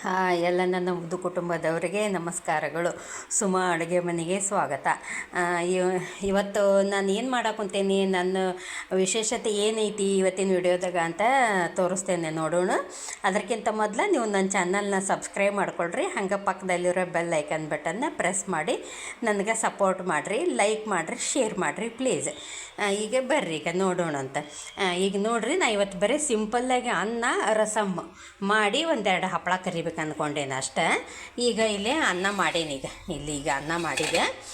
ಹಾಂ ಎಲ್ಲ ನನ್ನ ಮುದ್ದು ಕುಟುಂಬದವರಿಗೆ ನಮಸ್ಕಾರಗಳು. ಸುಮ ಅಡುಗೆ ಮನೆಗೆ ಸ್ವಾಗತ. ಇವತ್ತು ನಾನು ಏನು ಮಾಡಾಕುಂತೇನೆ ನನ್ನ ವಿಶೇಷತೆ ಏನೈತಿ ಇವತ್ತಿನ ವಿಡಿಯೋದಾಗ ಅಂತ ತೋರಿಸ್ತೇನೆ ನೋಡೋಣ. ಅದಕ್ಕಿಂತ ಮೊದಲು ನೀವು ನನ್ನ ಚಾನಲ್ನ ಸಬ್ಸ್ಕ್ರೈಬ್ ಮಾಡ್ಕೊಳ್ರಿ. ಹಂಗೆ ಪಕ್ಕದಲ್ಲಿರೋ ಬೆಲ್ ಐಕನ್ ಬಟನ್ನ ಪ್ರೆಸ್ ಮಾಡಿ. ನನಗೆ ಸಪೋರ್ಟ್ ಮಾಡಿರಿ ಲೈಕ್ ಮಾಡಿರಿ ಶೇರ್ ಮಾಡಿರಿ ಪ್ಲೀಸ್ ಈಗ ಬರ್ರಿ, ಈಗ ನೋಡೋಣ ಅಂತ. ಈಗ ನೋಡ್ರಿ, ನಾ ಇವತ್ತು ಬರೀ ಸಿಂಪಲ್ಲಾಗಿ ಅನ್ನ, ರಸಮ್ ಮಾಡಿ ಒಂದೆರಡು ಹಪ್ಪಳ ಕರಿಬೇಕು. ಅಂದ್ಕೊಂಡೇನೆ ಅಷ್ಟೇ. ಈಗ ಇಲ್ಲಿ ಅನ್ನ ಮಾಡೇನಿ ಈಗ. ಇಲ್ಲಿ ಈಗ ಅನ್ನ ಮಾಡಿದೆ.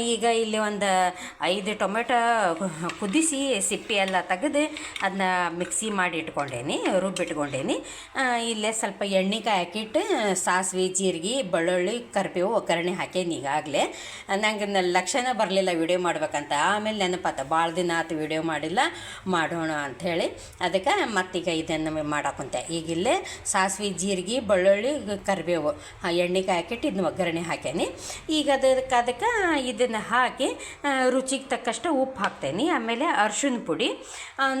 ಈಗ ಇಲ್ಲಿ ಒಂದು ಐದು ಟೊಮೆಟೊ ಕುದಿಸಿ ಸಿಪ್ಪೆ ಎಲ್ಲ ತೆಗೆದು ಅದನ್ನ ಮಿಕ್ಸಿ ಮಾಡಿ ಇಟ್ಕೊಂಡೇನಿ, ರುಬ್ಬಿಟ್ಕೊಂಡೇನಿ. ಇಲ್ಲೇ ಸ್ವಲ್ಪ ಎಣ್ಣೆ ಹಾಕಿಟ್ಟು, ಸಾಸಿವೆ, ಜೀರಿಗೆ, ಬೆಳ್ಳುಳ್ಳಿ, ಕರಿಬೇವು ಒಗ್ಗರಣೆ ಹಾಕೇನಿ ಈಗಾಗಲೇ. ನಂಗೆ ನ- ಲಕ್ಷಣ ಬರಲಿಲ್ಲ ವಿಡಿಯೋ ಮಾಡ್ಬೇಕಂತ. ಆಮೇಲೆ ನೆನಪಾತ ಭಾಳ ದಿನ ಆತು ವಿಡಿಯೋ ಮಾಡಿಲ್ಲ, ಮಾಡೋಣ ಅಂಥೇಳಿ ಅದಕ್ಕೆ ಮತ್ತೀಗ ಇದನ್ನು ಮಾಡಾಕುಂತೆ ಈಗ ಇಲ್ಲೇ ಸಾಸಿವೆ, ಜೀರಿಗೆ, ಬೆಳ್ಳುಳ್ಳಿ ಕರಿಬೇವು. ಎಣ್ಣೆ ಹಾಕಿಟ್ಟು ಇದನ್ನ ಒಗ್ಗರಣೆ ಹಾಕೇನಿ ಈಗ ಅದಕ್ಕೆ ಅದಕ್ಕೆ ಇದನ್ನು ಹಾಕಿ ರುಚಿಗೆ ತಕ್ಕಷ್ಟು ಉಪ್ಪು ಹಾಕ್ತೇನೆ, ಆಮೇಲೆ ಅರ್ಶಿನ ಪುಡಿ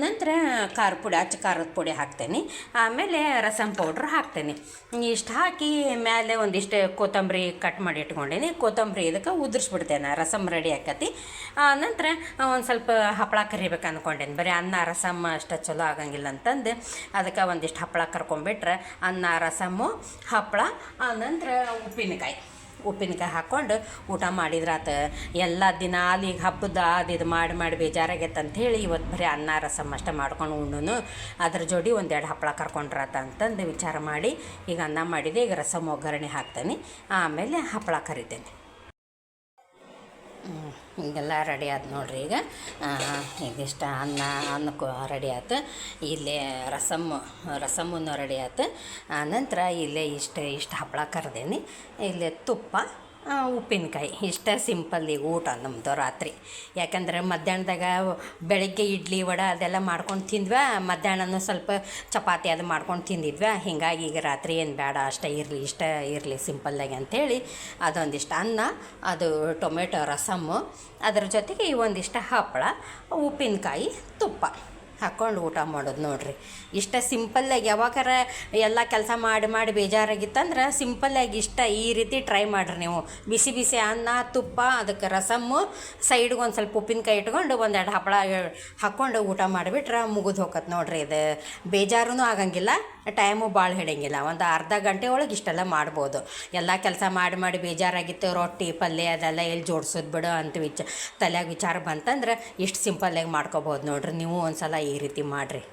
ನಂತರ ಖಾರ ಪುಡಿ, ಅಚ್ಚ ಖಾರದ ಪುಡಿ ಹಾಕ್ತೇನೆ, ಆಮೇಲೆ ರಸಮ್ ಪೌಡ್ರ್ ಹಾಕ್ತೇನೆ. ಇಷ್ಟು ಹಾಕಿ ಮೇಲೆ ಒಂದಿಷ್ಟು ಕೊತ್ತಂಬರಿ ಕಟ್ ಮಾಡಿ ಇಟ್ಕೊಂಡೇನಿ, ಕೊತ್ತಂಬರಿ ಇದಕ್ಕೆ ಉದುರಿಸ್ಬಿಡ್ತೇನೆ ರಸಮ್ ರೆಡಿ ಆಕತಿ. ನಂತರ ಒಂದು ಸ್ವಲ್ಪ ಹಪ್ಪಳ ಕರಿಬೇಕು ಅಂದ್ಕೊಂಡೇನಿ ಬರೀ ಅನ್ನ ರಸಮ್ ಅಷ್ಟು ಚಲೋ ಆಗಂಗಿಲ್ಲ ಅಂತಂದು, ಅದಕ್ಕೆ ಒಂದಿಷ್ಟು ಹಪ್ಪಳ ಕರ್ಕೊಂಬಿಟ್ರೆ ಅನ್ನ ರಸಮ್ಮು ಹಪ್ಪಳ ಆನಂತರ ನಂತರ ಉಪ್ಪಿನಕಾಯಿ. ಉಪ್ಪಿನಕಾಯಿ ಹಾಕ್ಕೊಂಡು ಊಟ ಮಾಡಿದ್ರಾತ ಎಲ್ಲ ದಿನ ಅಲ್ಲಿ ಹಬ್ಬದ ಅದು ಇದು ಮಾಡಿ ಮಾಡಿ ಬೇಜಾರಾಗೈತೆ ಅಂಥೇಳಿ ಇವತ್ತು ಬರೀ ಅನ್ನ ರಸಮ್ ಅಷ್ಟೇ ಮಾಡ್ಕೊಂಡು ಉಂಡು ಅದ್ರ ಜೋಡಿ ಒಂದೆರಡು ಹಪ್ಪಳ ಕರ್ಕೊಂಡ್ರಾತ ಅಂತಂದು ವಿಚಾರ ಮಾಡಿ ಈಗ ಅನ್ನ ಮಾಡಿದೆ, ಈಗ ರಸಮ್ ಒಗ್ಗರಣೆ ಹಾಕ್ತೇನೆ. ಆಮೇಲೆ ಹಪ್ಪಳ ಕರಿತೇನೆ. ಈಗೆಲ್ಲ ರೆಡಿ ಆಯ್ತು ನೋಡ್ರಿ ಈಗ. ಇದಿಷ್ಟ ಅನ್ನ, ಅನ್ನಕ್ಕೂ ರೆಡಿ ಆಯ್ತು ಇಲ್ಲೇ ರಸಮ್ಮು ರಸಮ್ಮನ್ನು ರೆಡಿ ಆಯ್ತು ನಂತರ ಇಲ್ಲೇ ಇಷ್ಟು ಇಷ್ಟು ಹಪ್ಪಳ ಕರೆದೇನಿ. ಇಲ್ಲೇ ತುಪ್ಪ ಉಪ್ಪಿನಕಾಯಿ. ಇಷ್ಟ ಸಿಂಪಲ್ ಈಗ ಊಟ ನಮ್ಮದು ರಾತ್ರಿ. ಯಾಕಂದ್ರೆ ಮಧ್ಯಾಹ್ನದಾಗ ಬೆಳಗ್ಗೆ ಇಡ್ಲಿ ವಡೆ ಅದೆಲ್ಲ ಮಾಡ್ಕೊಂಡು ತಿಂದ್ವಾ, ಮಧ್ಯಾಹ್ನನೂ ಸ್ವಲ್ಪ ಚಪಾತಿ ಅದು ಮಾಡ್ಕೊಂಡು ತಿಂದಿದ್ವಾ. ಹಿಂಗಾಗಿ ಈಗ ರಾತ್ರಿ ಏನು ಬೇಡ ಅಷ್ಟೇ ಇರಲಿ, ಇಷ್ಟ ಇರಲಿ ಸಿಂಪಲ್ಲಾಗಿ ಅಂಥೇಳಿ ಅದೊಂದಿಷ್ಟು ಅನ್ನ, ಅದು ಟೊಮೆಟೊ ರಸಮ್ಮು ಅದರ ಜೊತೆಗೆ ಈ ಒಂದಿಷ್ಟು ಹಪ್ಪಳ, ಉಪ್ಪಿನಕಾಯಿ ತುಪ್ಪ. ಹಾಕ್ಕೊಂಡು ಊಟ ಮಾಡೋದು ನೋಡ್ರಿ. ಇಷ್ಟ ಸಿಂಪಲ್ಲಾಗಿ ಯಾವಾಗಾರ ಎಲ್ಲ ಕೆಲಸ ಮಾಡಿ ಮಾಡಿ ಬೇಜಾರಾಗಿತ್ತಂದ್ರೆ ಸಿಂಪಲ್ಲಾಗಿ ಇಷ್ಟ ಈ ರೀತಿ ಟ್ರೈ ಮಾಡಿರಿ ನೀವು. ಬಿಸಿ ಬಿಸಿ ಅನ್ನ, ತುಪ್ಪ, ಅದಕ್ಕೆ ರಸಮ್ಮು ಸೈಡ್ಗೆ ಒಂದು ಸ್ವಲ್ಪ ಉಪ್ಪಿನಕಾಯಿ ಇಟ್ಕೊಂಡು ಒಂದೆರಡು ಹಪ್ಪಳ ಹಾಕ್ಕೊಂಡು ಊಟ ಮಾಡಿಬಿಟ್ರೆ ಮುಗಿದು ಹೋಗತ್ತೆ ನೋಡ್ರಿ ಇದು. ಬೇಜಾರೂ ಆಗಂಗಿಲ್ಲ ಟೈಮು ಭಾಳ ಹಿಡಿಯಂಗಿಲ್ಲ. ಒಂದು ಅರ್ಧ ಗಂಟೆ ಒಳಗೆ ಇಷ್ಟೆಲ್ಲ ಮಾಡ್ಬೋದು. ಎಲ್ಲ ಕೆಲಸ ಮಾಡಿ ಮಾಡಿ ಬೇಜಾರಾಗಿತ್ತು, ರೊಟ್ಟಿ, ಪಲ್ಯ ಅದೆಲ್ಲ ಎಲ್ಲಿ ಜೋಡಿಸೋದು ಬಿಡು ಅಂತ ವಿಚ ತಲೆಯಾಗ ವಿಚಾರ ಬಂತಂದ್ರೆ ಇಷ್ಟು ಸಿಂಪಲ್ಲಾಗಿ ಮಾಡ್ಕೊಬೋದು ನೋಡ್ರಿ. ನೀವು ಒಂದು ಸಲ ಈ ರೀತಿ ಮಾಡಿರಿ.